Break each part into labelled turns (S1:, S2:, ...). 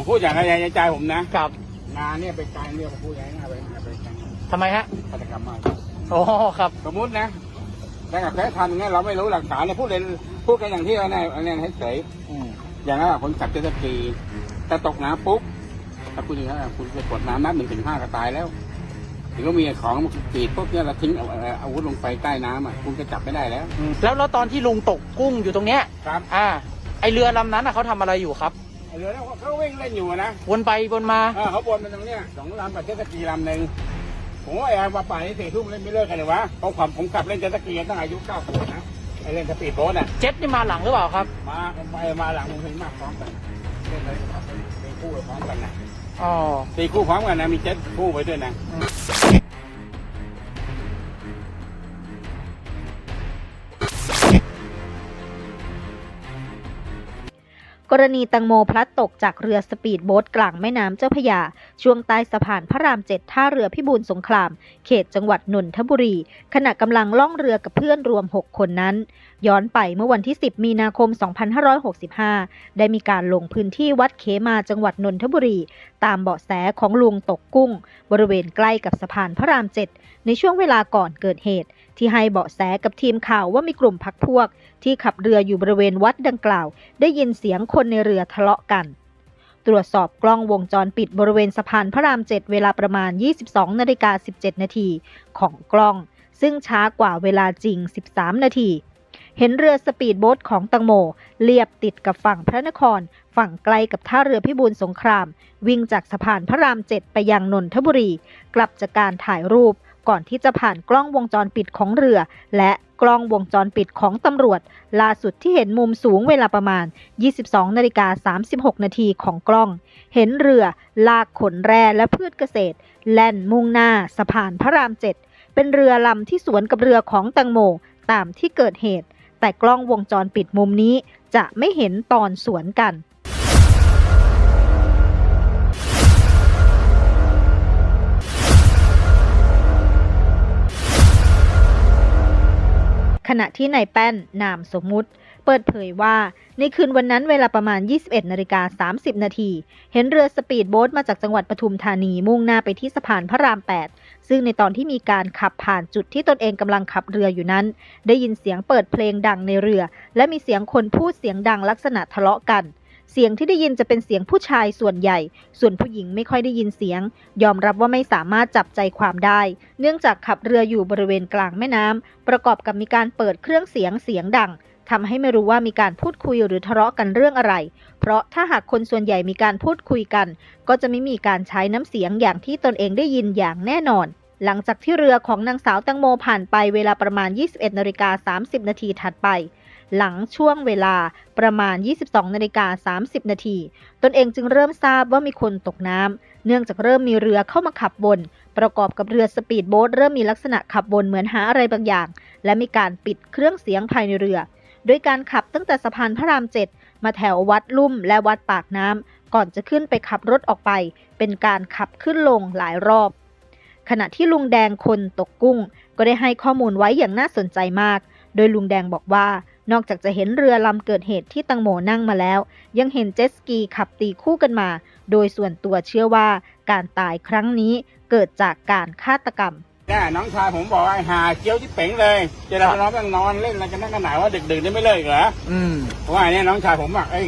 S1: ผมพูดอย่างไรในใจผมนะ ครับงานเนี่ยเป็นการเนี่ยผมพูดอย่างนี้ไปไปการ
S2: ทำไมฮะ
S1: ฆาตกรรมมา
S2: โอ้ครับ
S1: สมมตินะแต่กับแพ้ทันเนี่ยเราไม่รู้หลักฐานเนี่ยพูดเลยพูดกันอย่างที่ว่าในในให้เฉย
S2: อืม
S1: อย่างนั้นคนขับเจ็ตสกีแต่ตกน้ำปุ๊บถ้าคุณอย่างนั้นคุณไปกดน้ำนับหนึ่งถึงห้าก็ตายแล้วถึงก็มีของปีดปุ๊บเนี่ยเราทิ้งเอาเอาอาวุธลงไปใต้น้ำอะคุณก็จับไม่ได้แล้ว
S2: อืมแล้วแล้วตอนที่ลุงตกกุ้งอยู่ตรงเนี้ย
S1: ครับ
S2: อ่า ไอเรือลำนั้นอะเขาทำอะไรอยู่ครับ
S1: ไอ้ เรือเนี่ยเขาวิ่งเล่นอยู่อะนะ
S2: วนไปวนมา
S1: เออเขาบนมันตรงเนี้ยสองลำกับเจ็ตสกีลำหนึ่งผมว่าไอ้ว่าป่านนี้สี่ทุ่มเล่นไม่เลิกกันเลยวะเพราะความผมขับเล่นเจ็ตสกีตั้งอายุเก้าขวบนะไอ้เล่นสปีดโบ๊ทอะ
S2: เจ็ตนี่มาหลังหรือเปล่าครับ
S1: มาไปมาหลังมึงเห็นมากพร้อมกันเล่นเลยครับเป็นคู่พร้อมกันนะ
S2: อ๋อ
S1: ตีคู่พร้อมกันนะมีเจ็ตคู่ไปด้วยนะ
S3: กรณีตังโมพลัดตกจากเรือสปีดโบ๊ทกลางแม่น้ำเจ้าพยา ช่วงใต้สะพานพระรามเจ็ดท่าเรือพิบูลสงคราม เขตจังหวัดนนทบุรี ขณะกำลังล่องเรือกับเพื่อนรวม 6 คนนั้น ย้อนไปเมื่อวันที่ 10 มีนาคม 2565 ได้มีการลงพื้นที่วัดเขมาจังหวัดนนทบุรี ตามเบาะแสของลุงตกกุ้ง บริเวณใกล้กับสะพานพระรามเจ็ดในช่วงเวลาก่อนเกิดเหตุ ที่ให้เบาะแสกับทีมข่าวว่ามีกลุ่มพักพวก ที่ขับเรืออยู่บริเวณวัดดังกล่าว ได้ยินเสียงคนในเรือทะเลาะกันตรวจสอบกล้องวงจรปิดบริเวณสะพานพระรามเจ็ดเวลาประมาณ 22 นาฬิกา 17 นาทีของกล้อง ซึ่งช้ากว่าเวลาจริง 13 นาที เห็นเรือสปีดโบ๊ทของตังโมเลียบติดกับฝั่งพระนคร ฝั่งไกลกับท่าเรือพิบูลสงคราม วิ่งจากสะพานพระรามเจ็ดไปยังนนทบุรี กลับจากการถ่ายรูปก่อนที่จะผ่านกล้องวงจรปิดของเรือ และกล้องวงจรปิดของตำรวจ ล่าสุดที่เห็นมุมสูงเวลาประมาณ 22นาฬิกา36 นาทีของกล้อง เห็นเรือลากขนแร่และพืชเกษตร แล่นมุ่งหน้าสะพานพระรามเจ็ดเป็นเรือลำที่สวนกับเรือของตังโมตามที่เกิดเหตุ แต่กล้องวงจรปิดมุมนี้จะไม่เห็นตอนสวนกันขณะที่นายแป้นนามสมมุติ เปิดเผยว่า ในคืนวันนั้นเวลาประมาณ 21นาฬิกา30 นาที เห็นเรือสปีดโบ๊ทมาจากจังหวัดปทุมธานีมุ่งหน้าไปที่สะพานพระราม 8 ซึ่งในตอนที่มีการขับผ่านจุดที่ตนเองกำลังขับเรืออยู่นั้น ได้ยินเสียงเปิดเพลงดังในเรือ และมีเสียงคนพูดเสียงดังลักษณะทะเลาะกันเสียงที่ได้ยินจะเป็นเสียงผู้ชายส่วนใหญ่ ส่วนผู้หญิงไม่ค่อยได้ยินเสียง ยอมรับว่าไม่สามารถจับใจความได้ เนื่องจากขับเรืออยู่บริเวณกลางแม่น้ำ ประกอบกับมีการเปิดเครื่องเสียงเสียงดังทำให้ไม่รู้ว่ามีการพูดคุยหรือทะเลาะกันเรื่องอะไร เพราะถ้าหากคนส่วนใหญ่มีการพูดคุยกัน ก็จะไม่มีการใช้น้ำเสียงอย่างที่ตนเองได้ยินอย่างแน่นอน หลังจากที่เรือของนางสาวแตังโมผ่านไปเวลาประมาณ 21นาฬิกา30 นาทีถัดไป หลังช่วงเวลาประมาณ 22นาฬิกา30 นาที ตนเองจึงเริ่มทราบว่ามีคนตกน้ำ เนื่องจากเริ่มมีเรือเข้ามาขับวนประกอบกับเรือสปีดโบ๊ทเริ่มมีลักษณะขับวนเหมือนหาอะไรบางอย่าง และมีการปิดเครื่องเสียงภายในเรือ โดยการขับตั้งแต่สะพานพระรามเจ็ดมาแถววัดลุ่มและวัดปากน้ำก่อนจะขึ้นไปขับรถออกไป เป็นการขับขึ้นลงหลายรอบ ขณะที่ลุงแดงคนตกกุ้ง ก็ได้ให้ข้อมูลไว้อย่างน่าสนใจมาก โดยลุงแดงบอกว่า นอกจากจะเห็นเรือลำเกิดเหตุที่ตังโมนั่งมาแล้ว ยังเห็นเจ็ตสกีขับตีคู่กันมา โดยส่วนตัวเชื่อว่าการตายครั้งนี้เกิดจากการฆาตกรรม
S1: แน่น้องชายผมบอกว่าไอ้หาเกี้ยวที่เป๋งเลยเจราน้องยังนอนเล่นอะไรกันนั่งกันหนาว่าดึกๆนี่ไม่เลิกเหรอ
S2: อืม
S1: เพราะว่าไอ้เนี่ยน้องชายผมบอกไอ้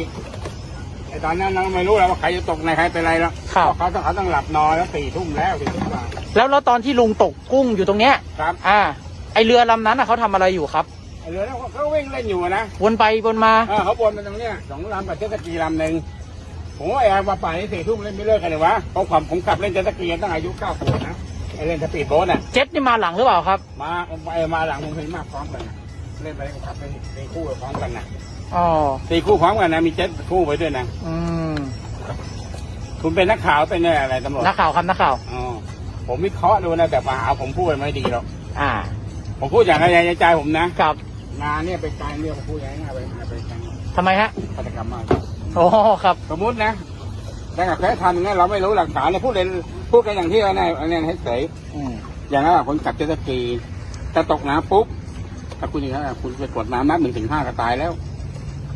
S1: ไอ้ตอนนั้นน้องไม่รู้แล้วว่าใครจะตกในใครเป็นไรแล้ว
S2: ครับ
S1: เขาต้องเขาต้องหลับนอนแล้วสี่ทุ่มแล้วสี่ทุ่มกว่า
S2: แล้วแล้วตอนที่ลุงตกกุ้งอยู่ตรงเนี้ย
S1: ครับ
S2: อ่า ไอเรือลำนั้นอะเขาทำอะไรอยู่ครับ
S1: ไอ้เรือเนี่ยเขาวิ่งเล่นอยู่อะนะ
S2: วนไปวนมา
S1: เออเขาบนมันตรงเนี้ยสองลำกับเจ็ตสกีลำหนึ่งผมว่าไอ้ว่าป่านนี้สี่ทุ่มเล่นไม่เลิกกันเลยวะเพราะความผมขับเล่นเจ็ตสกีตั้งอายุเก้าขวบนะไอ้เล่นสปีดโบ๊ทอะ
S2: เจ็ตนี่มาหลังหรือเปล่าครับ
S1: มาไปมาหลังมึงเห็นมากพร้อมกันนะเล่นไปขับไปตีคู่พร้อมกันนะ
S2: อ๋อ
S1: ตีคู่พร้อมกันนะมีเจ็ตคู่ไปด้วยนะ
S2: อืม
S1: คุณเป็นนักข่าวเป็นอะไรตำรวจ
S2: นักข่าวครับนักข่าว
S1: อ๋อ ผมวิเคราะห์ดูนะแต่มาหาผมพูดไม่ดีหรอก
S2: อ่า
S1: ผมพูดอย่างไรในใจผมนะครับงานเนี่ยเป็นการเนี่ยผมพูดอย่างนี้ไปไปการ
S2: ทำไมฮะ
S1: ฆาตกรรมมา
S2: โอ้ครับ
S1: สมมตินะแต่กับแพ้ทันเนี่ยเราไม่รู้หลักฐานเนี่ยพูดเลยพูดกันอย่างที่ว่าในในให้เฉย
S2: อืม
S1: อย่างนั้นคนขับเจ็ตสกีแต่ตกน้ำปุ๊บถ้าคุณอย่างนั้นคุณไปกดน้ำนับหนึ่งถึงห้าก็ตายแล้ว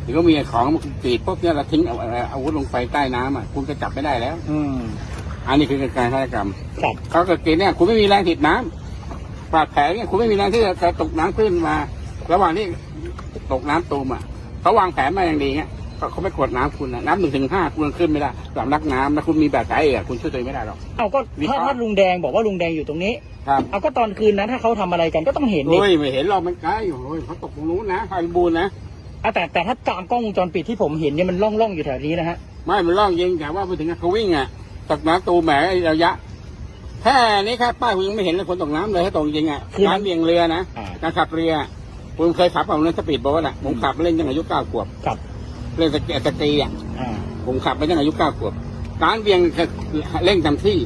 S1: ถรือก็มีของมันตีดปุ๊บเนี่ยเราทิ้งเอาเอาอาวุธลงไปใต้น้ำอะคุณก็จับไม่ได้แล้ว
S2: อืม
S1: อันนี้คือการฆาตกรรม
S2: ครับ
S1: เขาก็เกณฑ์เนี่ยคุณไม่มีแรงถีบน้ำบาดแผลเนี่ยคุณไม่มีแรงที่จะตกน้ำขึ้นมา ระหว่างที่ตกน้ำตูมอะเขาวางแผนมาอย่างดีเงี้ยเขาเขาไม่กดน้ำคุณนะน้ำหนึ่งถึงห้าคุณขึ้นไม่ได้สำลักน้ำแล้วคุณมีบาดแผลเองอะคุณช่วยตัวเองไม่ได้หรอก
S2: เอาก็
S1: วิเคราะ
S2: ถ้า
S1: ห์
S2: ถ้าลุงแดงบอกว่าลุงแดงอยู่ตรงนี้
S1: ครับ
S2: เอาก็ตอนคืนนั้นถ้าเขาทำอะไรกันก็ต้องเห็นดิ
S1: โอ้ยไม่เห็นหรอกมันไกลโอ้ยเขาตกตรงนู้นนะไฟบูนนะ
S2: เอาแต่แต่ถ้าตามกล้องวงจรปิดที่ผมเห็นเนี่ยมันล่องล่องๆอยู่แถวนี้นะฮะ
S1: ไม่มันล่องยิงแต่ว่าไปถึงเขาวิ่งอะ ตกน้ำตูมแหมไอ้ระยะแค่นี้แค่ป้ายคุณยังไม่เห็นเลยคนตกน้ำเลยถ้าตกจริงอะการเบี่ยงเรือนะ
S2: อ่า
S1: การขับเรือคุณเคยขับเอาเล่นสปีดโบ๊ทอะผมขับเล่นตั้งอายุเก้าขวบ
S2: กับ
S1: เล่นสกีสกีอะ
S2: อ่า
S1: ผมขับไปตั้งอายุเก้าขวบการเบี่ยงเร่งเต็มที่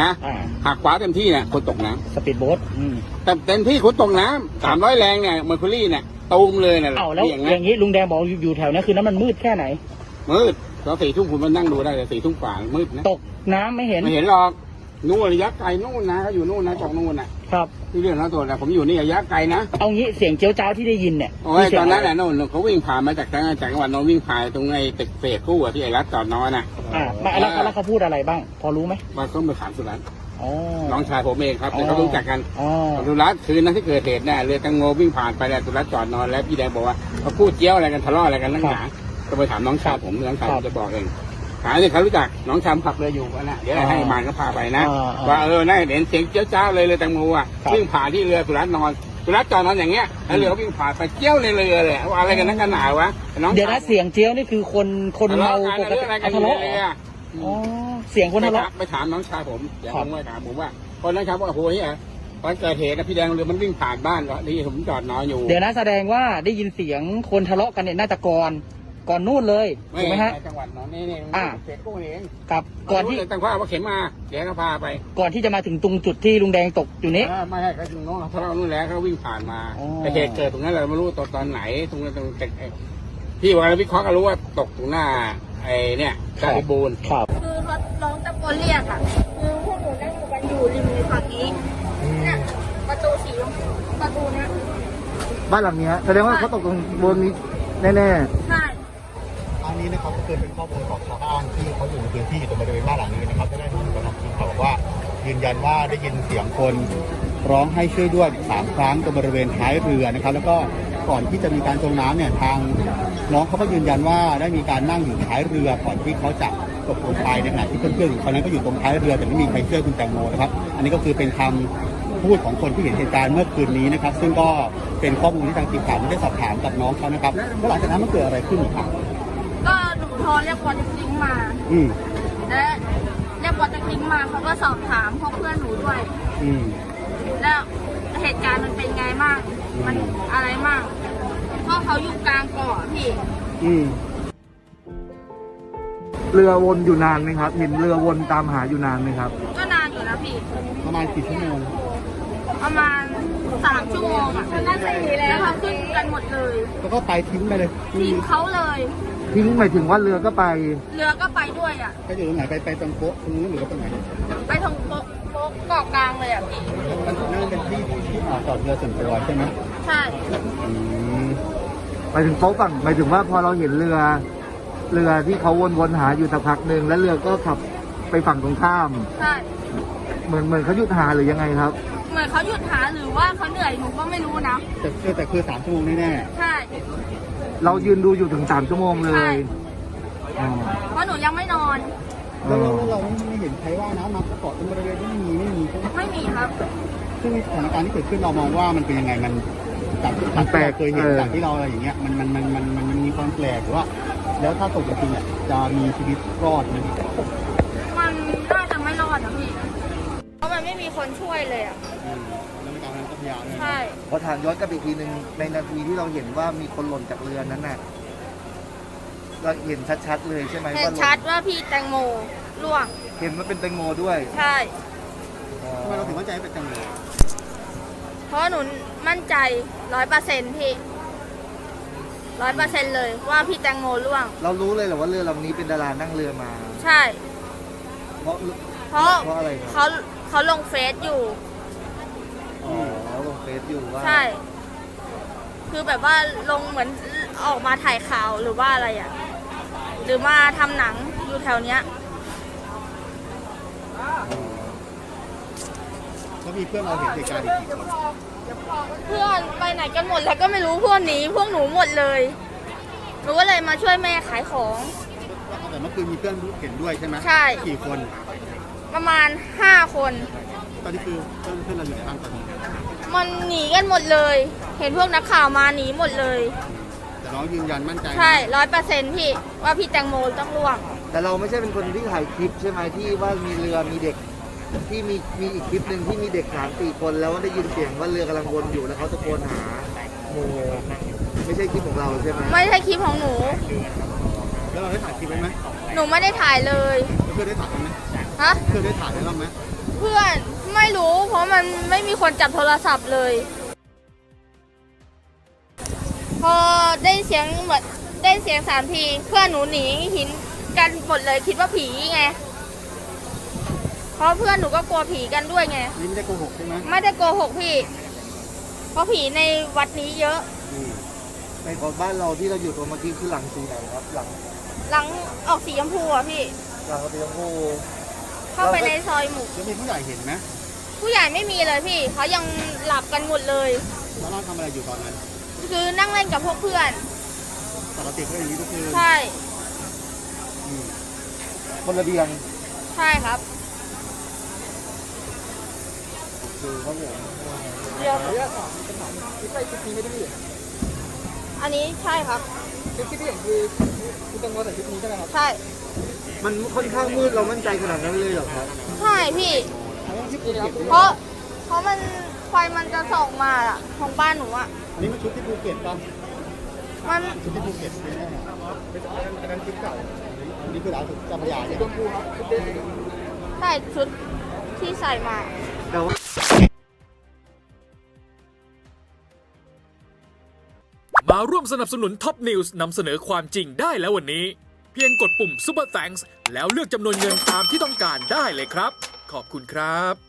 S1: นะ
S2: อ่า
S1: หักขวาเต็มที่เนี่ยคนตกน้
S2: สปีดโบ๊ทอืมำ
S1: แต่เต็มที่คุณตกน้ำสามร้อยแรงเนี่ยเมอร์คูรี่เนี่ยตูมเลยน่ะ
S2: เอาแล้ว
S1: เบี่ยง
S2: อ
S1: นะ
S2: ย่างนี้ลุงแดงบอกอยู่อยู่แถวนั้นคือนั้นมันมืดแค่ไหน
S1: มืด ตอนสี่ทุ่มคุณมานั่งดูได้เลยสี่ทุ่มกว่ามืดนะ
S2: ตกน้ำไม่เห็น
S1: ไม่เห็นหรอกนู่นระยะไกลนู่นนะเขาอยู่นู่นนะจากนู่นน่ะ
S2: ครับ
S1: ที่เรื่องนั้นตัวนะผมอยู่นี่ระยะไกลนะ
S2: เอางี้เสียงเจียวจ้าวที่ได้ยินเนี่ย
S1: โอ้ย
S2: มีเสีย
S1: ต
S2: ง
S1: อนนั้น
S2: อะไร
S1: แหละนู่นเขาวิ่งผ่านมาจากจังจากจังหวัดนนท์วิ่งผ่านตรงไอ้ตึกเฟสคู่อะที่ไอ้รัฐจอดนอนน่ะ
S2: อ่ามาแล้วแล้วเขาพูดอะไรบ้าง พอรู้ไหม
S1: มาต้องไปถามสุรัตน์
S2: อ๋อ
S1: น้องชายผมเองครับ
S2: อ๋อ
S1: แต่เขารู้จักกัน
S2: อ๋อ
S1: สุรัตน์คืนนั้นที่เกิดเหตุเนี่ยเรือแตังโมวิ่งผ่านไปแล้วสุรัตน์จอดนอนแล้วพี่แดงบอกว่าเขาพูดเจี้ยวอะไรกันทะเลาะอะไรกันนั่งหนา ก็ไปถามน้องชายผมน้องชายผมจะบอกเองหาที่เขารู้จักน้องชายขับเรืออยู่กันนะเดี๋ยวให้มานก็พาไปนะ
S2: อ่าอ่า
S1: ว่าเออน่าเห็นเสียงเจี้ยวจ้าวเลยเรือแตงโมอะ
S2: ครับ
S1: วิ่งผ่านที่เรือสุรัตน์นอนสุรัตน์จอดนอนอย่างเงี้ยแล้วเรือก็วิ่งผ่านไปเจี้ยวในเรือเลยว่าอะไรกันนักกันหนาวะน้อง
S2: เดี๋ยวนะเสียงเจียวนี่คือคนคนเมาปก
S1: ทะ
S2: ติ
S1: เลาะกัน
S2: ทะ
S1: เรื่อง
S2: เลาะ
S1: อะไรกันอยู่ในเรือ
S2: อ๋อเสียงคนทะเลาะ
S1: ไปถามน้องชายผมเดี๋ยว
S2: ครับ
S1: ผมไปถามผมว่าคนนั้นครับว่าโอ้โหเนี่ยวันเกิดเหตุนะพี่แดงเรือมันวิ่งผ่านบ้านก็นี่ผมจอดนอนอยู่
S2: เดี๋ยวนะแสดงว่าได้ยินเสียงคนทะเลาะกันเนี่ยน่าจะก่อน ก่อนนู่นเลยถูกไหมฮะ
S1: ในจังหวัดนอนนี่นี่
S2: อ่า
S1: เขตกู้เอง
S2: กับก่อนที่
S1: รู้เลยตั้งว่าว่าเข็มมาเดี๋ยวเขาพาไป
S2: ก่อนที่จะมาถึงตรงจุดที่ลุงแดงตกอยู่นี้
S1: เออไม่ให้เขาถึงโน้นทะเลาะนู่นแล้วเขาวิ่งผ่านมา
S2: อ๋อ
S1: แต่เหตุเกิดตรงนั้นเราไม่รู้ตอนตอนไหนตรงนั้นตรงตึกไอ้พี่ว่าวิเคราะห์ก็รู้ว่าตกตรงหน้าไอ้เนี่ยกาลิบูน
S2: ครับ
S4: คือเขาร้องตะโกนเรียกอะคือพวกหนูนั่งอยู่กันอยู่ริมในฝั่งนี้เนี่ยประตูสีชมพูประตูเนี้ย
S5: บ้านหลังเนี้ยแสดงว่าเขาตกตรงบนนี้แน่
S4: ใช่
S6: อั นี้นะครับก็คือเป็นข้อมูลของชาวบ้านที่เขาอยู่ในพื้นที่ตรงบริเวณบ้านหลังนี้นะครับได้ได้ข้อมูลกับทีมข่าวบอกว่า ยืนยันว่าได้ยินเสียงคนร้องให้ช่วยด้วยสามครั้งตรงบริเวณท้ายเรือนะครับ แล้วก็ก่อนที่จะมีการจมน้ำเนี่ยทางน้องเขาก็ยืนยันว่าได้มีการนั่งอยู่ท้ายเรือก่อนที่เขาจะตกลงไปในขณะที่เพื่อนๆของเขานั้นก็อยู่ตรงท้ายเรือแต่ไม่มีใครช่วยคุณแตงโมนะครับ อันนี้ก็คือเป็นคำพูดของคนที่เห็นเหตุการณ์เมื่อคืนนี้นะครับ ซึ่งก็เป็นข้อมูลที่ทางทีมข่าวได้สอบถามกับน้องเขานะครับแล้วหลังจากนั้นมันเกิดอะไรขึ้นครับ
S4: หนูโทรเรียกวอเตอร์คลิงมา
S6: อืม
S4: และเรียกวอเตอร์คลิงมาเขาก็สอบถามพวกเพื่อนหนูด้วย
S6: อืม
S4: แล้วเหตุการณ์มันเป็นไงมากมันอะไรมากเพราะเขาอยู่กลางเกาะพี่
S6: อืม
S5: ๆเรือวนอยู่นานไหมครับ เห็นเรือวนตามหาอยู่นานไหมครับ
S4: ก็นานอยู่นะพี่
S6: ประมาณกี่ชั่วโมง
S4: ประมาณสามชั่วโมงอะน่าจะดีแล้วเขาขึ้นกันหมดเลย
S6: แล้วก็ไปทิ้งไปเลย
S4: ทิ้งเขาเลย
S5: ทิ้งหมายถึงว่าเรือก็ไป
S4: เรือก็ไปด้วยอะ
S6: ไปอยู่ตรงไหนไปไปตรงโป๊ะตรงนู้นหรือว่าตรงไหน
S4: ไปทางโป๊ะโป๊ะเกาะกลางเลยอะพี่
S6: มันนั่นเป็นที่ที่อ่าจอดเรือส่วนตัวใช่ไหม
S4: ใช่
S6: อืม
S5: ไปถึงโป๊ะก่อนหมายถึงว่าพอเราเห็นเรือ เรือที่เขาวนๆหาอยู่สักพักหนึ่งแล้วเรือก็ขับไปฝั่งตรงข้าม
S4: ใช่
S5: เหมือนเหมือนเขาหยุดหาหรือยังไงครับ
S4: เหมือนเขาหยุดหาหรือว่าเขาเหนื่อยหนูก็ไม่รู้นะ
S6: แต่คือแต่คือสามชั่วโมงแน่
S4: ใช่
S5: เรายืนดูอยู่ถึงสามชั่วโมงเล
S4: ใช่
S5: ยอ๋อ
S4: เพราะหนูยังไม่นอน
S6: ๆแล้วแล้วแล้วเราไม่เห็นใครว่าน้ำมาเกาะตรงบริเวณที่ไม่มีไม่มีใช่ไหม
S4: ไม่มีครับ
S6: ซึ่งสถานการณ์ที่เกิดขึ้นเรามองว่ามันเป็นยังไงมันจากจากที่เราเคยเห็นจากที่เราอะไรอย่างเงี้ยมันมันมันมันมันมันมีความแปลกหรือว่า แล้วถ้าตกจริงๆอะจะมีชีวิตรอดไหม
S4: มันน่าจะไม่รอดนะพี่ เพราะมันไม่มีคนช่วยเลยอะ
S6: อืม ยายาม
S4: ใช่
S5: พอถามย้อนกลับอีกทีหนึ่งในนาทีที่เราเห็นว่ามีคนหล่นจากเรือนั้นน่ะเราเห็นชัดๆเลยใช่ไหม
S4: เห็น
S5: ว่าหล่น
S4: ชัดว่าพี่แตงโมล่วง
S5: เห็นว่าเป็นแตงโมด้วย
S4: ใช่
S5: อ๋อ
S6: ทำไมเราถึงมั่นใจเป็นจังเลย
S4: เพราะหนูมั่นใจร้อยเปอร์เซ็นต์พี่ร้อยเปอร์เซ็นต์เลยว่าพี่แตงโมล่วง
S5: เรารู้เลยเหรอว่าเรือลำนี้เป็นดารานั่งเรือมา
S4: ใช่
S5: เพราะ
S4: เพราะ
S5: เพราะอะไรครับ
S4: เขาเขาลงเฟซอยู่
S5: อ๋อลงเฟซอยู่ว่า
S4: ใช่
S5: อ
S4: คือแบบว่าลงเหมือนออกมาถ่ายข่าวหรือว่าอะไรอะหรือมาทำหนังอยู่แถวเนี้ย
S6: แล้วมีเพื่อนเราเห็นเหตุการณ์อีกกี่คน
S4: เพื่อนไปไหนกันหมดแล้วก็ไม่รู้พวกหนี้พวกหนูหมดเลยหนูก็เลยมาช่วยแม่ขายของ
S6: แต่เมื่อคืนมีเพื่อนเห็นด้วยใช่ไหม
S4: ใช่
S6: กี่คน
S4: ประมาณห้าคน
S6: ตอนนี้คือเพื่อนเพื่อนเราอยู่ในบ้านตอนนี้
S4: มันหนีกันหมดเลย เห็นพวกนักข่าวมาหนีหมดเลย
S6: แต่น้องยืนยันมั่นใจนะ
S4: ใช่ร้อยเปอร์เซ็นต์พี่ว่าพี่แตงโมต้องร่วง
S5: แต่เราไม่ใช่เป็นคนที่ถ่ายคลิปใช่ไหมที่ว่ามีเรือมีเด็ก ที่มีมีอีกคลิปหนึ่งที่มีเด็กสามสี่คนแล้วได้ยินเสียงว่าเรือกำลังวนอยู่แล้วเขาตะโกนหาโมไม่ใช่คลิปของเราใช่ไหม
S4: ไม่ใช่คลิปของหนู
S6: แล้วเราได้ถ่ายคลิปไว้ไหม
S4: หนูไม่ได้ถ่ายเลย
S6: แล้วเพื่อนได้ถ่ายไหม
S4: ฮะ
S6: เพื่อนได้ถ่ายไว้บ้างไหม
S4: เพื่อน ไม่รู้ เพราะมันไม่มีคนจับโทรศัพท์เลย พอได้เสียงเหมือนได้เสียงสามทีเพื่อนหนูหนีหินกันหมดเลยคิดว่าผีไงเพราะเพื่อนหนูก็กลัวผีกันด้วยไง
S6: นี่ไม่ได้โกหกใช่ไหม
S4: ไม่ได้โกหกพี่ เพราะผีในวัดนี้เยอะ
S6: อืม
S5: ในของบ้านเราที่เราอยู่ตรงเมื่อกี้คือหลังสีไหนครับ หลัง
S4: หลังออกสีชมพูอะพี่
S5: หลังกระเบียงพู
S4: เข้าไปในซอยหมู่
S6: แล้วมีผู้ใหญ่เห็นไหม
S4: ผู้ใหญ่ไม่มีเลยพี่เขายังหลับกันหมดเลย
S6: แล้วเราทำอะไรอยู่ตอนนั้น
S4: คือนั่งเล่นกับพวกเพื่อน
S6: ปกติก็อย่างนี้ทุกคืน
S4: ใช่
S6: อืม
S5: บนระเบียง
S4: ใช่ครับ
S5: คือครับผม
S4: เดี๋ยว
S2: เรื่องของเป็นของที่ใช่คลิปนี้ไม่ได้พี่
S4: อันนี้ใช่ครับ
S2: คลิปที่เห็นคือคุณตังโมใส่คลิปนี้ใช่ไหมครับ
S4: ใช่
S5: มันค่อนข้างมืดเรามั่นใจขนาดนั้นเลยเหรอครับ
S4: ใช่พี่
S2: คลิปนี้นะครับ
S4: เพราะเพราะมันไฟมันจะส่องมาอะของบ้านหนูอะ
S6: อันนี้มันชุดที่ภูเก็ตป่ะ
S4: มัน
S6: ชุดที่ภูเก็ตไม่ใช่อันนั้นชุดเก่าอันนี้คือร้านชุดเจ้าพระยาใช่ไหม
S4: ใช่ชุดที่ใส่มา
S5: แต่ว่า
S7: มาร่วมสนับสนุนท็อปนิวส์นำเสนอความจริงได้แล้ววันนี้ เพียงกดปุ่ม Super Thanks แล้วเลือกจำนวนเงินตามที่ต้องการได้เลยครับ ขอบคุณครับ